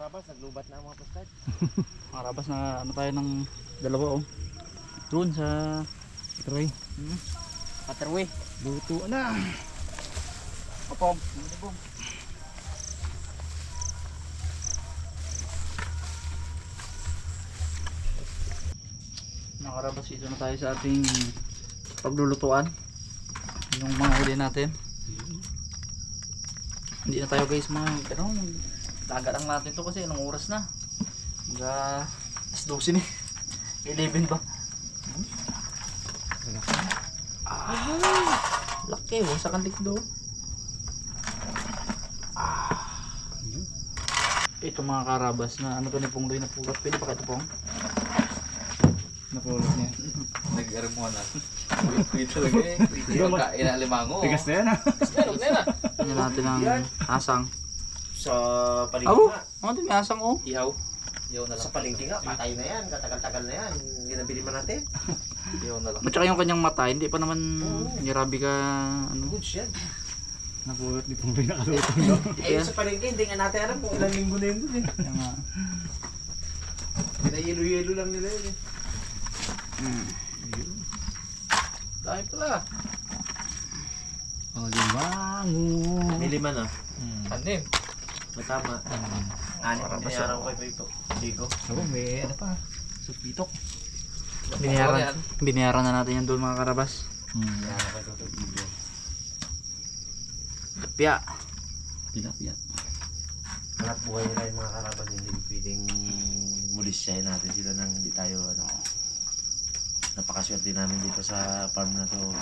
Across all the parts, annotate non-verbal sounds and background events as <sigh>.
karabas, naglubat na ang mga postcard. <laughs> Marabas na ano tayo ng dalawa oh. Doon sa tray. Hmm. Paterwe. Luto na. Opom. Bum. Nakarabas ito na tayo sa ating paglulutuan. Yung mga huli natin. Hindi na tayo guys mga pero dagat lang natin to kasi anong oras na. Mga alas 12 ni. 11 pa. Ah, laki oh, sa kantikdo. Ah. Ito mga karabas na ano to ni Pongloy na pulot. Pwede pa ito pong? Napulot niya. <laughs> Nag-armo na. Pwede talaga eh. Pwede <laughs> yung kain na limango. Tigas na yan ah. Huwag na na. Tingnan natin ang asang. Sa palengke Oh, nga. ano din may asang oh. Ihaw. Ihaw na lang. Sa palengke nga, patay na yan. Katagal-tagal na yan. Hindi nabili man natin. <laughs> Ihaw na lang. At saka yung kanyang mata, hindi pa naman nirabi ka ano. Goods yan. Napulot ni Pungloy nakaluto no. <laughs> Eh, sa palengke, hindi nga natin alam kung ilang linggo na yun dun eh. Kaya nga. Pinayelo-yelo lang nila yun eh. Dahil pala. Oh, limango. May lima na. Anim. Matama. Anim na binayaran ko kay Pito. Digo. Ako, may ano pa. Supitok. Binayaran, binayaran na natin yan doon mga karabas. Hmm. Binayaran ko kay Digo. Kapya. Tilapia. Hanap buhay nila yung mga karaban. Hindi pwedeng mulisyahin natin sila nang hindi tayo ano. Napakaswerte namin dito sa farm na to.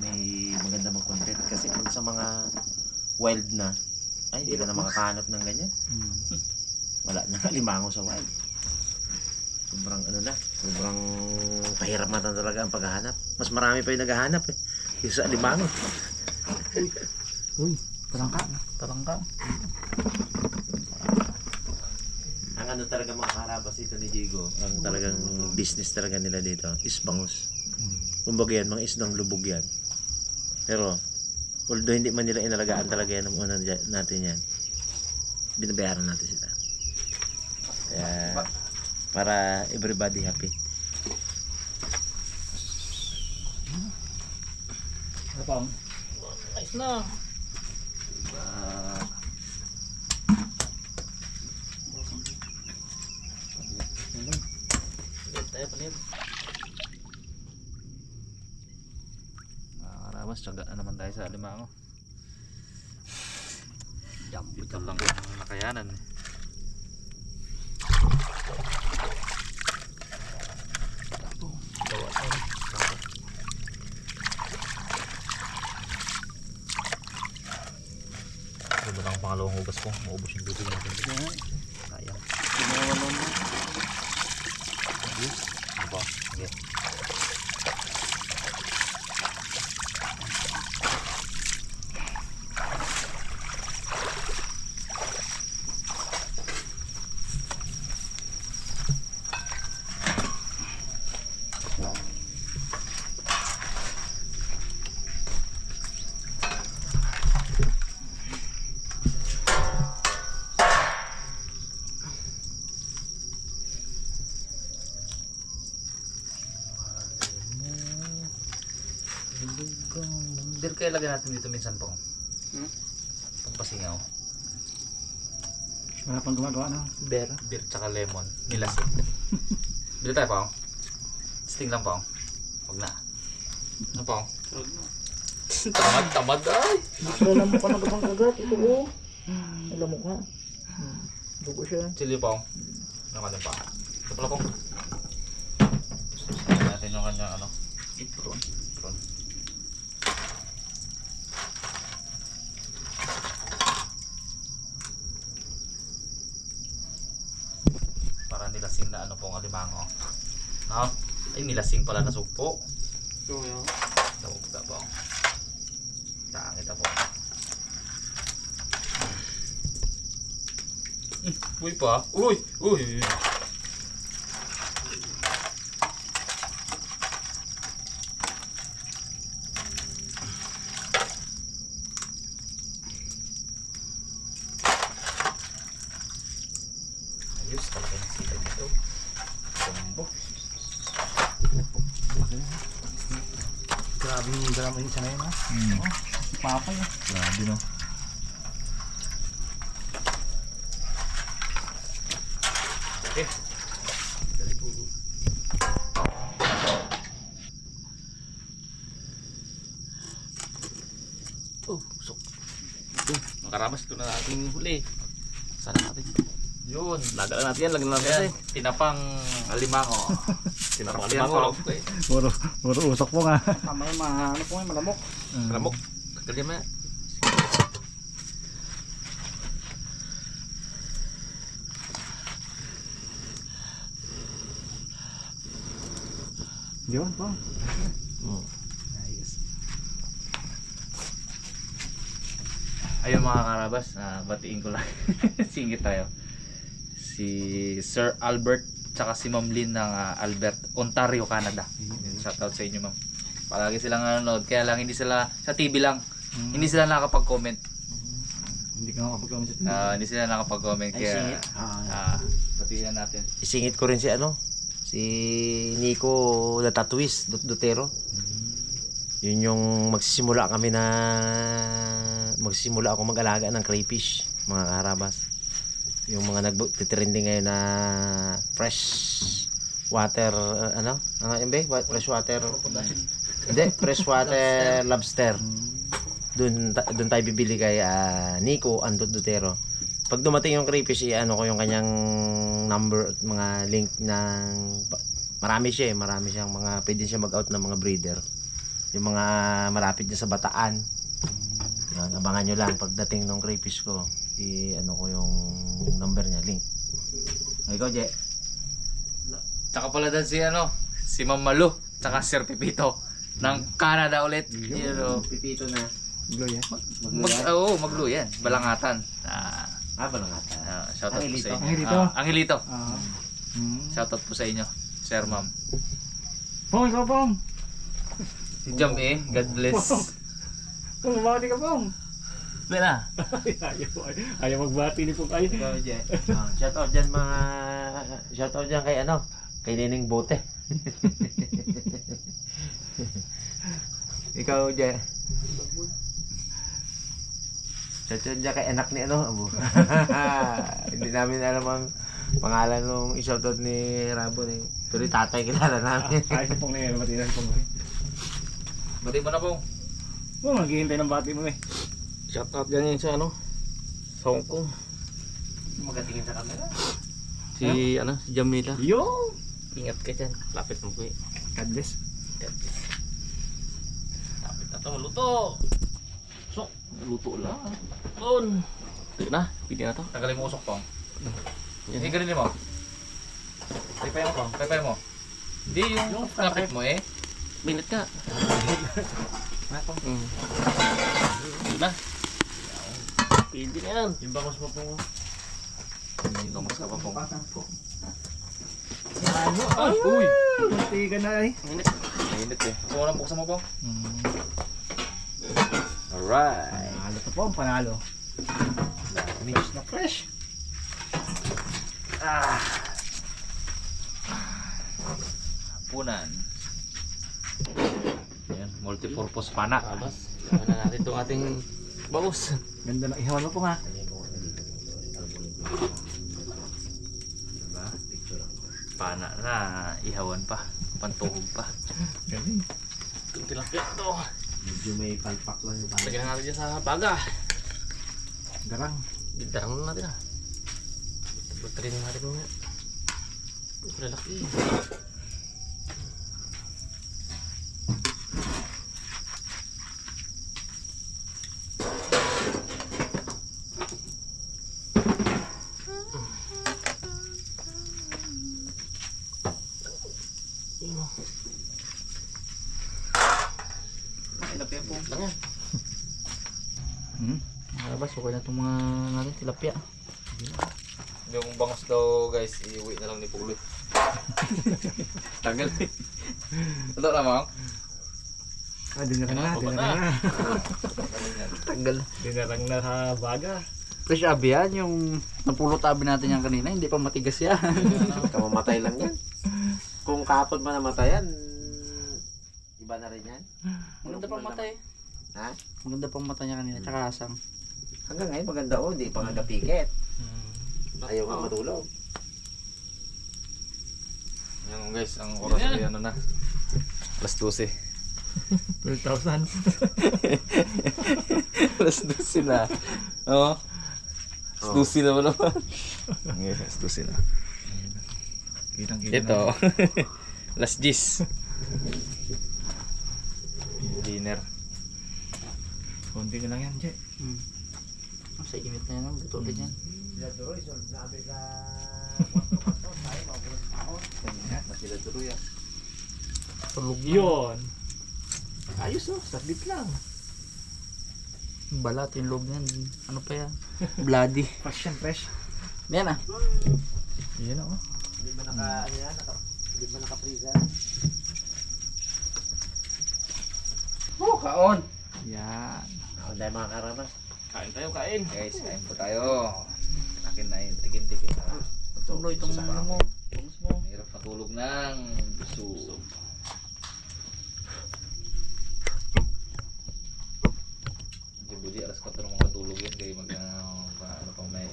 May maganda mag-content kasi kung sa mga wild na ay hindi ka na makakahanap ng ganyan. Hmm. Wala na <laughs> limango sa wild. Sobrang ano na, sobrang kahirapatan talaga ang paghahanap. Mas marami pa yung naghahanap eh. Kaysa sa limango. <laughs> Uy, Talangka. Talangka. Ang ano talaga mga karabas dito ni Diego, ang talagang business talaga nila dito is bangus. Kumbaga yan, mga isdang lubog yan. Pero, although hindi man nila inalagaan talaga yan ng una natin yan, binabayaran natin sila. Kaya, para everybody happy. ano pa? Ayos na. Palit tayo, palit. Mga karabas, tsaga na naman tayo sa alimango. Jump lang lang ang nakayanan. Ito ba lang ang pangalawang hugas ko? Maubos yung tubig natin. Sayang. Ginawa mo na. Ano ba? Okay. Dir kaya lagyan natin dito minsan po. Hmm? Pagpasingaw. Wala pang gumagawa na. Beer. Beer tsaka lemon. Nilasing. <laughs> Bili tayo pa. Sting lang pa. Huwag na. Ano pa? <laughs> tamad, tamad ay. Alam mo ka na gabang kagat. Ito oh. Alam mo ka. Dugo siya. Chili pa. Ano ka din pa? Ito pala po. Tignan natin yung kanyang ano. Ipron. Ipron. Para nilasing na ano pong alimango. No? Ay, nilasing pala na sugpo. Oo, yun. Tawag ka po. Tangit po. Mm, Uy pa. Uy! Uy! Yan, lagala natin yan. Tinapang alimango. <laughs> Tinapang alimango. Puro, puro usok po nga. Tama yung mga ano po yung malamok. Ramok. Kagalian mo yan. Yun po. Ayos. Ayun mga karabas, ah, batiin ko lang. Singit tayo. Si Sir Albert tsaka si Ma'am Lynn ng ah, Albert, Ontario, Canada. Shoutout sa inyo ma'am. Palagi silang nanonood, kaya lang hindi sila sa TV lang. Mm. Hindi sila nakapag-comment. Hindi ka makapag-comment sa TV. Ah, hindi sila nakapag-comment Ay, kaya singit. Ah, ah, batiin na natin. isingit ko rin si ano, si Nico Dut- Dutero. Yun yung magsisimula kami na magsisimula ako mag-alaga ng crayfish, mga karabas. Yung mga nagtitrending ngayon na fresh water, uh, ano? Ano yun ba? Wa- Fresh water. Hindi, fresh water lobster. Doon doon tayo bibili kay ah, Nico Andot Dutero. Pag dumating yung crayfish, i-ano ko yung kanyang number at mga link ng marami siya eh, marami siyang mga pwede siya mag-out ng mga breeder. Yung mga malapit niya sa bataan. Yan, abangan nyo lang pagdating ng crayfish ko, i-ano ko yung number niya, link. O, ikaw, Je. Tsaka pala din si ano, si Ma'am Malu, tsaka Sir Pipito ng Canada ulit. You know, Pipito na. Glow yan. mag, oo, maglo yan. Balangatan. Ah, Ah, balangata. ah, shoutout po sa inyo. Angelito. Ah, Angelito. Ah. Hmm. Shoutout po sa inyo, Sir Ma'am. Pong, ikaw pong. Si Jam eh, God bless. Pong, mabati ka pong. Wala ayaw, ayaw magbati ni pong ay. Ikaw, Je. Ah, shout out dyan mga, shout out dyan kay ano, kay Nining Bote. <laughs> Ikaw, Je. Shout out dyan kay anak ni ano, abo. <laughs> Hindi namin alam ang pangalan nung i-shoutout ni Rabo ni. Pero yung tatay kilala namin. Ayos pong na na si pong. Bati mo na po. Pong, naghihintay ng bati mo eh. Shout out ganyan sa ano? Sa Hong Kong. Magatingin sa camera. Si ano, si Jamila. Yo! Ingat ka dyan. Lapit mo ko eh. God bless. Lapit na to, maluto. Sok, luto lang. Doon. Ito na, pili na to. Tanggalin mo usok po. Yan. Hindi ganun mo. Paypay mo po. Paypay mo. Hindi yung kapit mo eh. Minit ka. <laughs> Mm. Ito na. Pili na yan. Yung bangos mo po. Hindi ko mas kapapong. Ay, uy! Kunti ka na eh. Minit. Mainit eh. Kung walang buksan mo po. Alright. Panalo to pong, panalo. Fresh na fresh. Punan. Multi-purpose pana. Abas. Na natin itong ating bangus. Ganda ng ihawan mo po nga. Diba? Pana na. Ihawan pa. Pantuhog pa. Galing. Itong tilapia ito. Medyo may palpak lang yung parang. Lagyan na natin dyan sa baga. Garang. Bidarang na natin ah. Baterin natin mga. Ito lalaki. Tilapia po. Hmm? Marabas, okay na itong mga natin tilapia. Yung bangus daw guys, iuwi na lang ni Pulot. <laughs> Tagal eh. Ito na mga. Ah, dinarang na, Ano, dinarang na. <laughs> Tagal. Dinarang na sa baga. Fresh abi yan, yung napulot abi natin yan kanina, hindi pa matigas yan. <laughs> Kamamatay lang yan. Kung kapon pa namatayan, iba na rin yan. Ano Ganda pang matay. Ha? Maganda pang mata niya kanina, tsaka asang. Hanggang ngayon maganda oh, hindi pa nga napikit. Ayaw nga matulog. Yan guys, ang oras ay ano na. Alas 12. 12,000. <laughs> <laughs> Alas 12 na. Oo. Alas Oh. 12 naman naman. Okay, alas 12 na. Kitang kita Ito. <laughs> Alas 10. Konti na lang yan, Che. Hmm. Sa init na yan, buto ulit yan. Sila tuloy, so sabi sa Na sila tuloy ah. Tulog Yun. Ayos oh, saglit lang. Balat yung loob niyan. Ano pa yan? Bloody. <laughs> Fresh yan, fresh. Yan ah. Yan ako. Hindi ba naka, ano yan, naka, hindi ba naka-freezer? Oh, kaon! Yan. Dahil mga karabas. Kain tayo, kain. Guys, kain po tayo. Akin na yung tikim-tikim na. Tuloy itong ano mo. Bangus mo. Mahirap matulog ng gusto. Budi, alas 4 ng mga tulog yan. Kaya mag, pa- ano pang may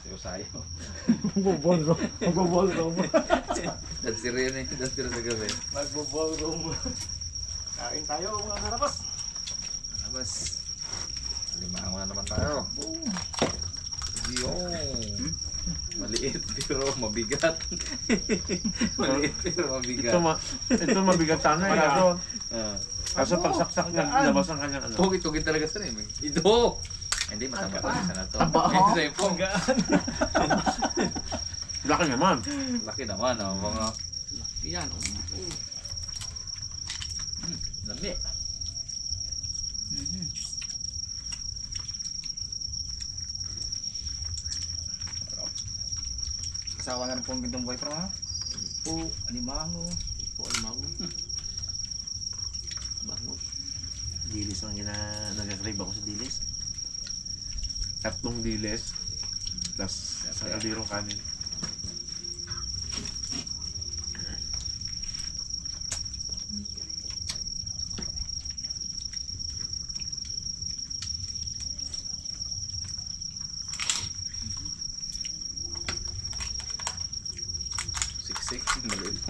sayo-sayo. Magbobol Magbobol room. <laughs> Dansir yun eh. Dansir sa gabi. Magbobol room. Kain tayo, mga harapas. Labas. Na naman tayo. Yung. Maliit pero mabigat. <laughs> Maliit pero mabigat. ma ito mabigat sana eh. Kaso, Ah. kaso pagsaksak niya, labas ang kanyang ano. Tugit-tugit talaga sa rin. Ito! Hindi, mataba talaga sana to. Taba, Ito oh. sa'yo po. Laki naman. Laki naman, oh. Mga Yan. lami. Kasawa na rin po ang gandang buhay pero ha. Po, alimango. Po, alimango. Bangus. Dilis ang gina, nag-crave ako sa dilis. Tatlong dilis. Plus sa kalirong kanin.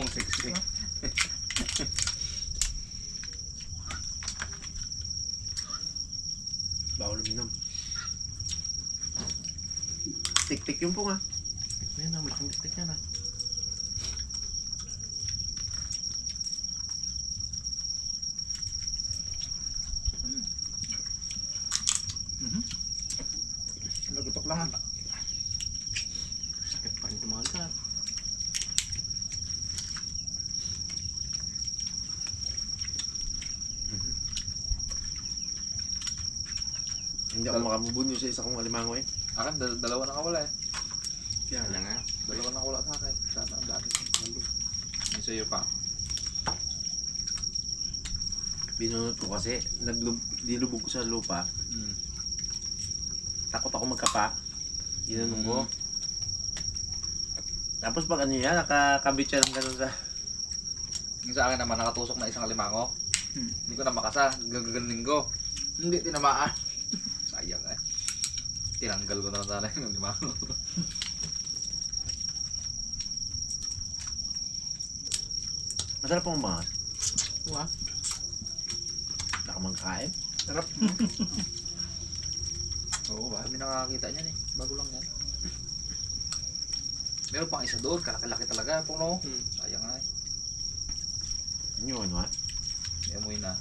Pong siksik. Bawal uminom. Tik-tik yung punga. Ayan na, malaking diktik yan ah. Lagutok lang ha. Sakit pa rin tumagal. Ako makamubunyo sa isa kong alimango eh. Akin, dal- dalawa na kawala eh. Kaya Kaya nga. Dalawa na kawala sa akin. Sana ang dami. Yung sa'yo pa. Binunot ko kasi, naglub, dilubog ko sa lupa. Mm. Takot ako magkapa. Ginanong ko. Mm. Tapos pag ano yan, nakakabit siya ng ganun sa... Yung sa akin naman, nakatusok na isang limango. Hmm. Hindi ko na makasa. Gagaling ko. Hindi, tinamaan. Tinanggal ko na sana yung limango. Masarap pong mga. Wah. Nakamangkain. Sarap. <laughs> Oo ba? Hindi nakakakita niyan eh. Bago lang yan. Meron pang isa doon. Kalaki-laki talaga. Puno. Hmm. Sayang nga eh. Yun ano ha? May amoy na.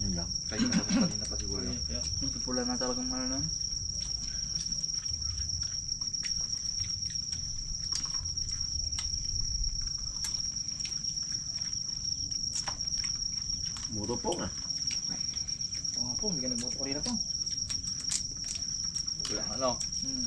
Yun lang. Kayo na pa kanina pa siguro yun. Yung pula na talagang ano nun. Muro po nga. Oo nga po, hindi ka nagboto kanina to. Wala ano. Hmm.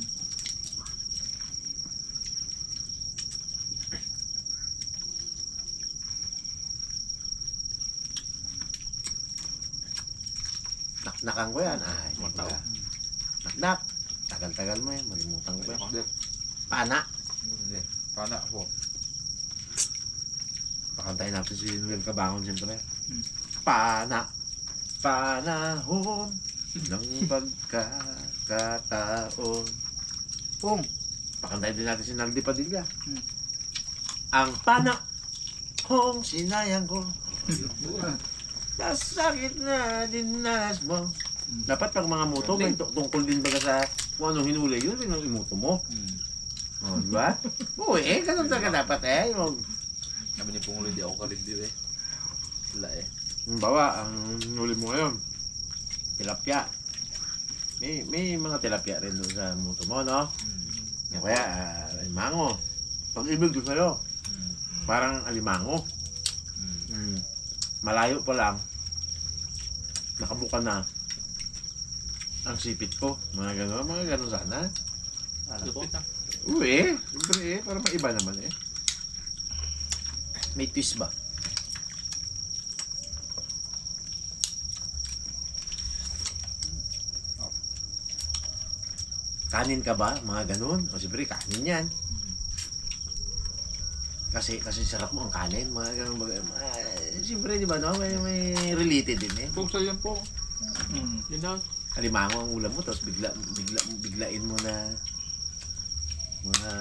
Naknakan ko yan. Ay, Mataw. Naknak. Tagal-tagal mo yan. Malimutan ko yan. Pana. Pana ako. Pakantayin natin si Noel Cabangon siyempre. Hmm. Pana. panahon ng pagkakataon. Pong. Pakantayin din natin si Naldi Padilla. Hmm. Ang panahong sinayang ko. Nasakit na dinanas mo. Dapat pag mga moto, may tu- tungkol din baga sa kung anong hinuli yun, yun ang imuto mo. Hmm. O, di ba? <laughs> Oo eh, ganun talaga dapat eh. Yung, Sabi ni Pungulo, di ako ka-review eh. Wala eh. Yung bawa, ang hinuli mo ngayon, tilapia. May, may mga tilapia rin doon sa moto mo, no? O kaya, ah, alimango. Pag-ibig ko sa'yo, Hmm. parang alimango. Hmm. Mm. Malayo pa lang, nakabuka na ang sipit ko. Mga gano'n, mga gano'n sana. Alam ko. Lupit na. Oo eh, siyempre eh, para maiba naman eh. May twist ba? Kanin ka ba? Mga ganun. O siyempre, kanin yan. Kasi kasi sarap mo ang kanin, mga ganun bagay. Uh, siyempre, di ba, no? May, may related din eh. Kung sa'yo po. Mm. Yun lang. Alimango ang ulam mo, tapos bigla, bigla, biglain mo na mga...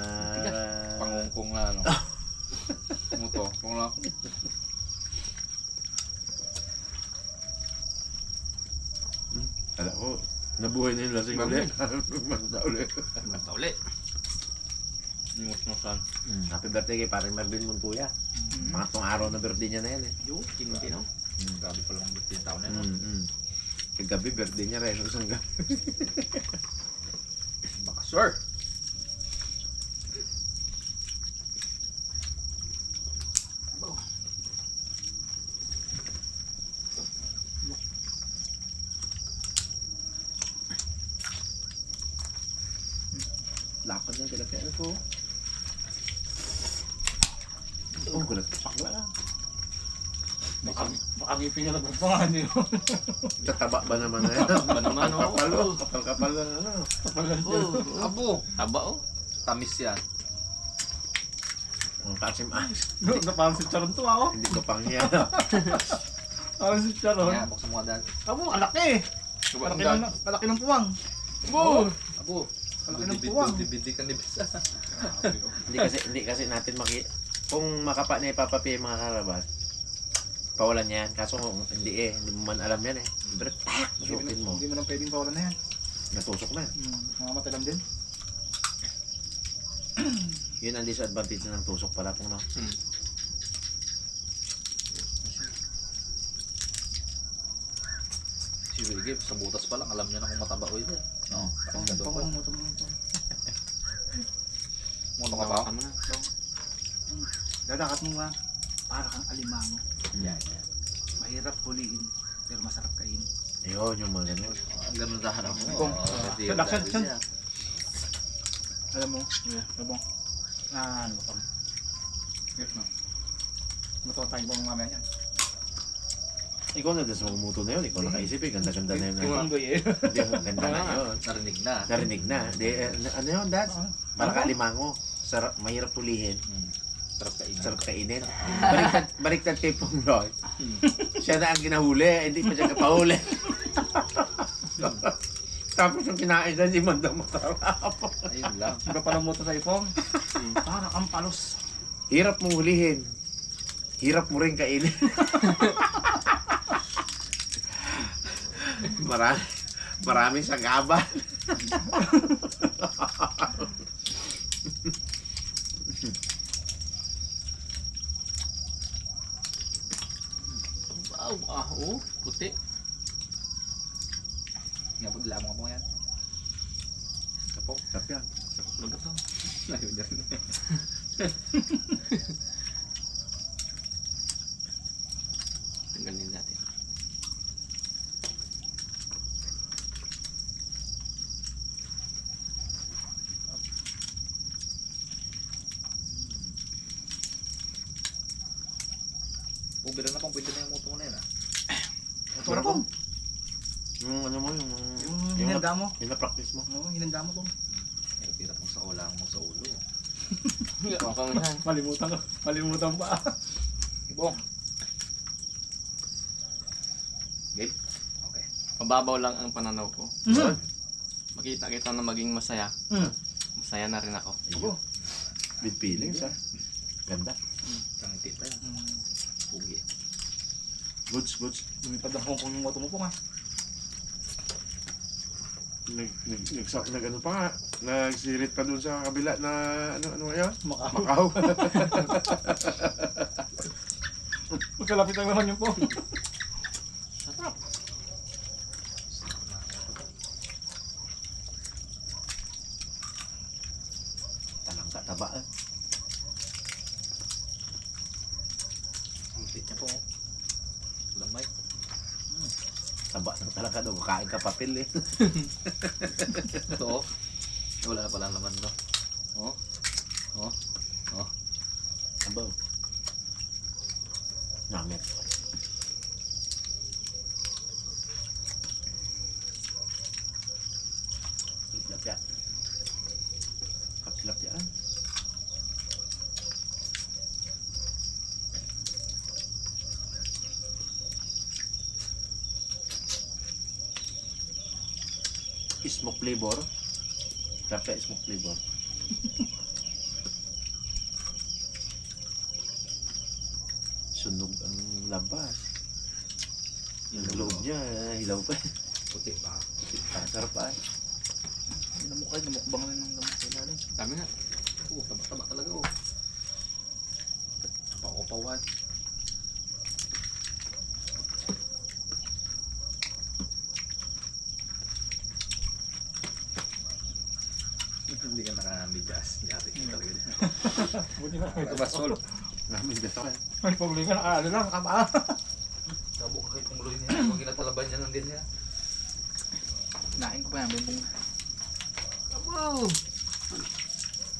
Pangungkong na ano. <laughs> Mo to. Kung lang. Kala ko, nabuhay na yung lasing ulit. <laughs> Maganda ulit. Basta uli. Imus-musan. Happy birthday kay parang Marvin Montoya. Pangatlong araw na birthday niya na yan eh. Yo, kinunti no? Hmm, grabe pala ang birthday taon na yun. Mm -hmm. Kagabi, birthday niya rin. Isang gabi. Baka sure. Lapad ng tilapia ko. Oh, gulat ka pakla. Baka, baka nagpapangan yun. Tataba ba naman na yan? Ba naman, oh. Kapal oh. Kapal-kapal lang ano. Oh, abo. Taba oh. Tamis yan. Ang kasim as. No, na parang si Charon to ako. Hindi ko pang yan. <laughs> Parang si Charon. Kaya, buksan mo nga dad. Abo, alak eh. Malaki ng, puwang. Abo! Abo! Malaki ng puwang. Dibidi ka ni Bisa. <laughs> hindi kasi hindi kasi natin maki kung makapa na ipapapi yung mga karabas pawalan yan kaso kung hindi eh hindi mo man alam yan eh Siyempre, tak susukin mo Hindi mo nang pwedeng pawalan na yan. natusok na Hmm. Mamamatay lang din. <clears throat> yun ang disadvantage ng tusok pala kung no Si Wiggy, sa butas pa lang, alam niya na kung mataba o hindi. No, parang gado pa. Muto ka pa? Dadakat mo nga. Para kang alimango. Yan yan Mahirap huliin. Pero masarap kainin. ayun yung mga ganun Ang ganun sa harap mo. Kung- Ah, action. siya. Alam mo? Yeah. Mo? Ah, ano ba ito? Yes, no. Matuwa tayo bang mamaya yan? ikaw na din sa mga muto na yun ikaw nakaisip eh ganda-ganda na yun Tingnan ko eh. hindi ganda na yun Narinig na. narinig na Di, eh, ano yun dad para ka limango sarap mahirap pulihin Hmm. Sarap kainin. sarap kainin <laughs> baliktad baliktad kay Pongloy siya na ang kinahuli hindi pa siya kapahuli <laughs> tapos yung kinain na hindi man daw masarap Ayun lang. Iba pala mo ito sa ipong. <laughs> Para kang palos. hirap mo hulihin hirap mo rin kainin marami marami sa gaba Oh. Puti. Nga, paglamang mo yan. Kapo. sarap yan Lugat to. Ayun yan. Tanggalin natin. Pubira na pang pwede na yung moto mo na yan ah. Na pong. yung ano mo yung Yung yung, hinanda mo. yung na-practice mo Oo, hinanda mo pong. Hirap-hirap mo sa ulang mo sa ulo. <laughs> Malimutan ko. Malimutan pa. Ibong. Game. Mababaw lang ang pananaw ko. Mm. Makita kita na maging masaya. Mm. Masaya na rin ako. Ayun. With feelings ha. Ganda. Tangiti pa yan. Pugi. Goods, goods. Lumipad ang Hong Kong yung po nga. nag, nag, nag, nag, ano pa nga, nagsirit pa dun sa kabila na, ano, ano ngayon? Makaw. Macau. <laughs> Magkalapit lang naman yung po. Talang kataba eh. Puti niya po. oh. Lamay. Taba ng talaga daw. Kain ka papel eh. <laughs> Ito oh. Wala na pala ang laman to. Oh. Oh. Oh. Abaw. Namit. Tilapia. Tilapia. Smoke flavor. Tilapia smoke flavor. <laughs> Sunog ang labas. Yung loob niya, eh, hilaw pa. Puti pa. Ah, sarap pa. eh. Namukay, namukbang na ng lamok sa ilalim. Dami nga. Oh, taba-taba talaga oh. Pao-pawan. Hindi ka nakamigas. Yari ka talaga dyan. Buti na. Ito ba, Sol? Namin dito eh. Ay, paguli ka nakaano lang, kamaa. Tabo ka kayo tumuloy niya. Huwag ginatalaban niya ng din niya. Nain ko pa yan, bimbong. Tabo!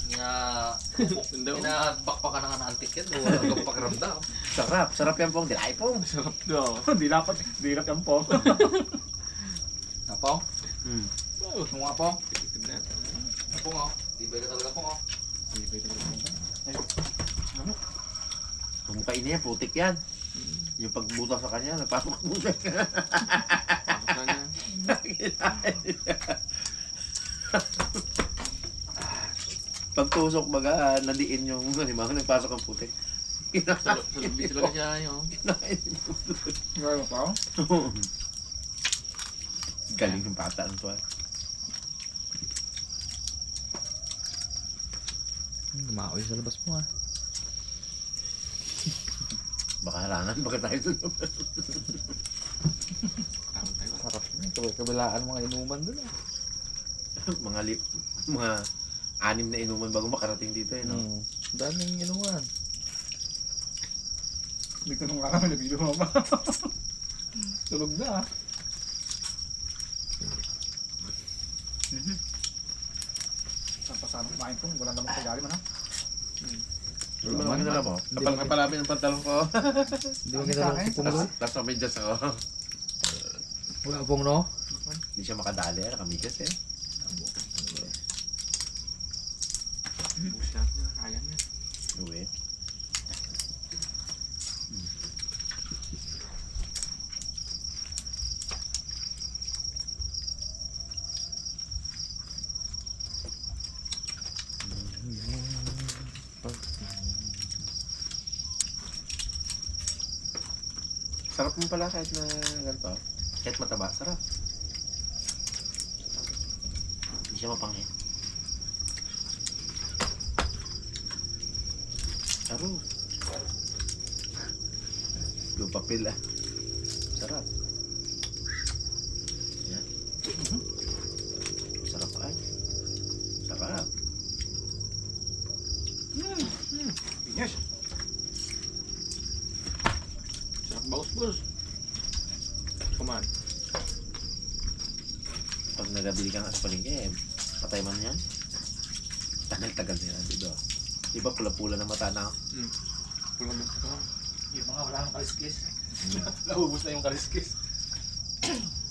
Nga, Hindi pinabakpa ka na nga na antik yan. Wala kang pakiramdam. Sarap, sarap yan pong. Dilay pong. Sarap daw. Hindi dapat, hindi dapat yan po. Apo? Hmm. Ano nga po? Titignan natin. Apo nga. Tibay ka talaga po nga. Hindi pa ito Pumukain niya, putik yan. Yung pagbuta sa kanya, nagpasok ang putik. Pasok na niya. Pagtusok baga, ah, nadiin yung halimbawa, nagpasok ang putik. Sa sa lubi talaga siya yun. Gano'n pa? Galing yung bata ng tuwa. Lumaoy sa labas mo ah. Baka harangan, baka tayo doon. Tama tayo. Sarap na. Kabilaan mga inuman dun ah. mga lip, mga anim na inuman bago makarating dito eh, no? Hmm. Daming inuman. Dito nung kami, nabilo mo ba? Tulog na ah. Saan pa kumain ko? Wala namang kagalim ano? Ano ba naman nila mo? Kapal kapalapin ang pantalon ko. Hindi mo si Tapos, tapos may medyas ako. Wala pong no? Hindi siya makadali, nakamigas eh. Bus natin. Kaya niya. Uwi. Sarap mo pala kahit na ganito. Kahit mataba, sarap. Hindi siya mapangit. Aro. Yung papel ah. Sarap. Yan. Sarap ay. Sarap. Yes. Sarap bagus bos. Kuman. Pag nagabili ka nga sa palengke, eh, patay man yan. Tagal-tagal nila dito. Di ba pula-pula na mata na? Hmm. Pulang mo. Yung mga wala nang kaliskis. <laughs> Naubos na yung kaliskis. <coughs>